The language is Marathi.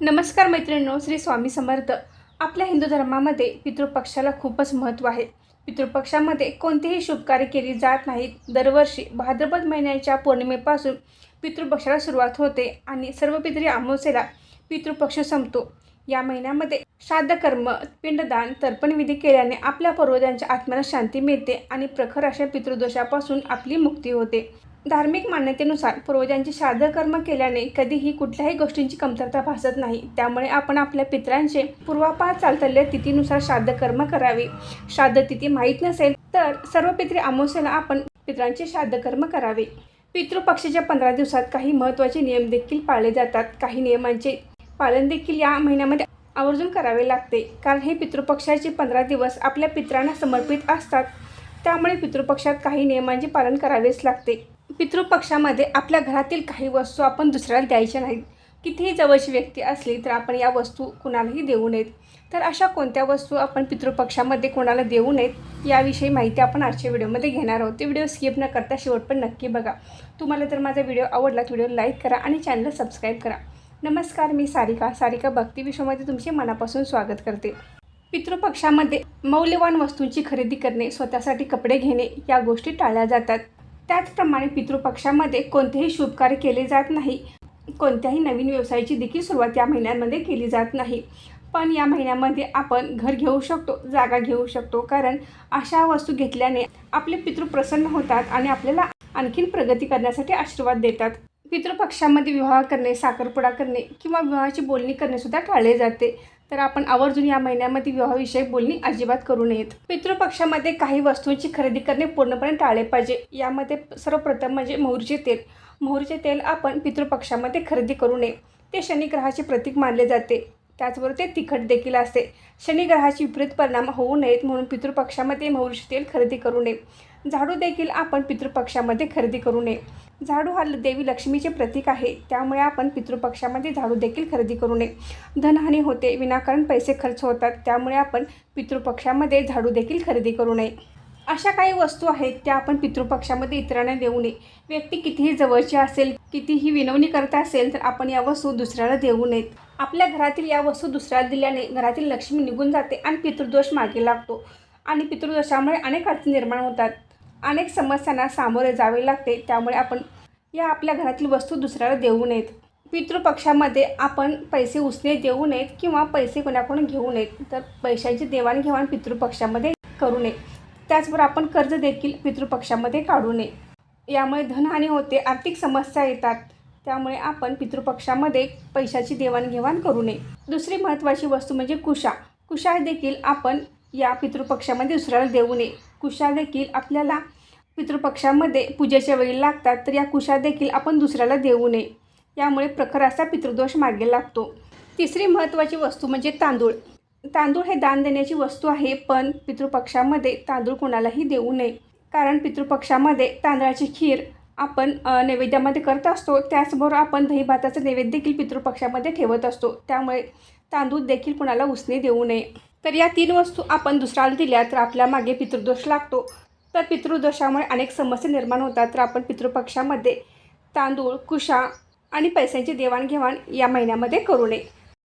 नमस्कार मैत्रिणींनो श्री स्वामी समर्थ. आपल्या हिंदू धर्मामध्ये पितृपक्षाला खूपच महत्त्व आहे. पितृपक्षामध्ये कोणतेही शुभकार्य केली जात नाहीत. दरवर्षी भाद्रपद महिन्याच्या पौर्णिमेपासून पितृपक्षाला सुरुवात होते आणि सर्व पितरी अमावस्येला पितृपक्ष संपतो. या महिन्यामध्ये श्राद्धकर्म पिंडदान तर्पणविधी केल्याने आपल्या पूर्वजांच्या आत्म्याला शांती मिळते आणि प्रखर अशा पितृदोषापासून आपली मुक्ती होते. धार्मिक मान्यतेनुसार पूर्वजांचे श्राद्धकर्म केल्याने कधीही कुठल्याही गोष्टींची कमतरता भासत नाही. त्यामुळे आपण आपल्या पितरांचे पूर्वापार चालतल्या तिथीनुसार श्राद्धकर्म करावे. श्राद्ध तिथी माहीत नसेल तर सर्व पितरी अमावस्येला आपण पितरांचे श्राद्धकर्म करावे. पितृपक्षाच्या पंधरा दिवसात काही महत्त्वाचे नियम देखील पाळले जातात. काही नियमांचे पालन देखील या महिन्यामध्ये आवर्जून करावे लागते. कारण हे पितृपक्षाचे पंधरा दिवस आपल्या पितरांना समर्पित असतात. त्यामुळे पितृपक्षात काही नियमांचे पालन करावेच लागते. पितृपक्षामध्ये आपल्या घरातील काही वस्तू आपण दुसऱ्याला द्यायच्या नाहीत. कितीही जवळची व्यक्ती असली तर आपण या वस्तू कुणालाही देऊ नयेत. तर अशा कोणत्या वस्तू आपण पितृपक्षामध्ये कोणाला देऊ नयेत याविषयी माहिती आपण आजच्या व्हिडिओमध्ये घेणार आहोत. ते व्हिडिओ स्किप न करता शेवट पण नक्की बघा. तुम्हाला जर माझा व्हिडिओ आवडला तर व्हिडिओ लाईक करा आणि चॅनलला सबस्क्राईब करा. नमस्कार मी सारिका. सारिका भक्ती विश्वमध्ये तुमचे मनापासून स्वागत करते. पितृपक्षामध्ये मौल्यवान वस्तूंची खरेदी करणे स्वतःसाठी कपडे घेणे या गोष्टी टाळल्या जातात. त्याचप्रमाणे पितृपक्षामध्ये कोणतेही शुभकार्य केले जात नाही. कोणत्याही नवीन व्यवसायाची देखील सुरुवात या महिन्यांमध्ये केली जात नाही. पण या महिन्यामध्ये आपण घर घेऊ शकतो जागा घेऊ शकतो. कारण अशा वस्तू घेतल्याने आपले पितृ प्रसन्न होतात आणि आपल्याला आणखीन प्रगती करण्यासाठी आशीर्वाद देतात. पितृपक्षामध्ये विवाह करणे साखरपुडा करणे किंवा विवाहाची बोलणी करणे सुद्धा टाळले जाते. तर आपण आवर्जून या महिन्यामध्ये विवाहाविषयी बोलणी अजिबात करू नयेत. पितृपक्षामध्ये काही वस्तूंची खरेदी करणे पूर्णपणे टाळले पाहिजे. यामध्ये सर्वप्रथम म्हणजे मोहरीचे तेल. मोहरीचे तेल आपण पितृपक्षामध्ये खरेदी करू नये. ते शनिग्रहाचे प्रतीक मानले जाते. त्याचबरोबर ते तिखट देखील असते. शनिग्रहाचे विपरीत परिणाम होऊ नयेत म्हणून पितृपक्षामध्ये मोहरीचे तेल खरेदी करू नये. झाडू देखील आपण पितृपक्षामध्ये खरेदी करू नये. झाडू हा देवी लक्ष्मीचे प्रतीक आहे. त्यामुळे आपण पितृपक्षामध्ये झाडू देखील खरेदी करू नये. धनहानी होते विनाकारण पैसे खर्च होतात. त्यामुळे आपण पितृपक्षामध्ये झाडू देखील खरेदी करू नये. अशा काही वस्तू आहेत त्या आपण पितृपक्षामध्ये इतरांना देऊ नये. व्यक्ती कितीही जवळची असेल कितीही विनवणी करत असेल तर आपण या वस्तू दुसऱ्याला देऊ नयेत आपल्या घरातील या वस्तू दुसऱ्याला दिल्याने घरातील लक्ष्मी निघून जाते आणि पितृदोष मागे लागतो. आणि पितृदोषामुळे अनेक अडचणी निर्माण होतात. अनेक समस्यांना सामोरे जावे लागते. त्यामुळे आपण या आपल्या घरातील वस्तू दुसऱ्याला देऊ नयेत. पितृपक्षामध्ये आपण पैसे उसने देऊ नयेत किंवा पैसे कोणाकडून घेऊ नयेत. तर पैशांची देवाणघेवाण पितृपक्षामध्ये करू नये. त्याचबरोबर आपण कर्ज देखील पितृपक्षामध्ये काढू नये. यामुळे धनहानी होते आर्थिक समस्या येतात. त्यामुळे आपण पितृपक्षामध्ये पैशाची देवाणघेवाण करू नये. दुसरी महत्त्वाची वस्तू म्हणजे कुशा. कुशा देखील आपण या पितृपक्षामध्ये दुसऱ्याला देऊ नये. कुशा देखील आपल्याला पितृपक्षामध्ये पूजेच्या वेळी लागतात तर या कुशा देखील आपण दुसऱ्याला देऊ नये. यामुळे प्रखर असा पितृदोष मागे लागतो. तिसरी महत्त्वाची वस्तू म्हणजे तांदूळ. तांदूळ हे दान देण्याची वस्तू आहे पण पितृपक्षामध्ये तांदूळ कोणालाही देऊ नये. कारण पितृपक्षामध्ये तांदळाची खीर आपण नैवेद्यामध्ये करत असतो त्याचबरोबर आपण दही भाताचं नैवेद्य देखील पितृपक्षामध्ये ठेवत असतो. त्यामुळे तांदूळ देखील कुणाला उसने देऊ नये. तर या तीन वस्तू आपण दुसऱ्याला दिल्या तर आपल्या मागे पितृदोष लागतो. तर पितृदोषामुळे अनेक समस्या निर्माण होतात. तर आपण पितृपक्षामध्ये तांदूळ कुशा आणि पैशांची देवाणघेवाण या महिन्यामध्ये करू नये.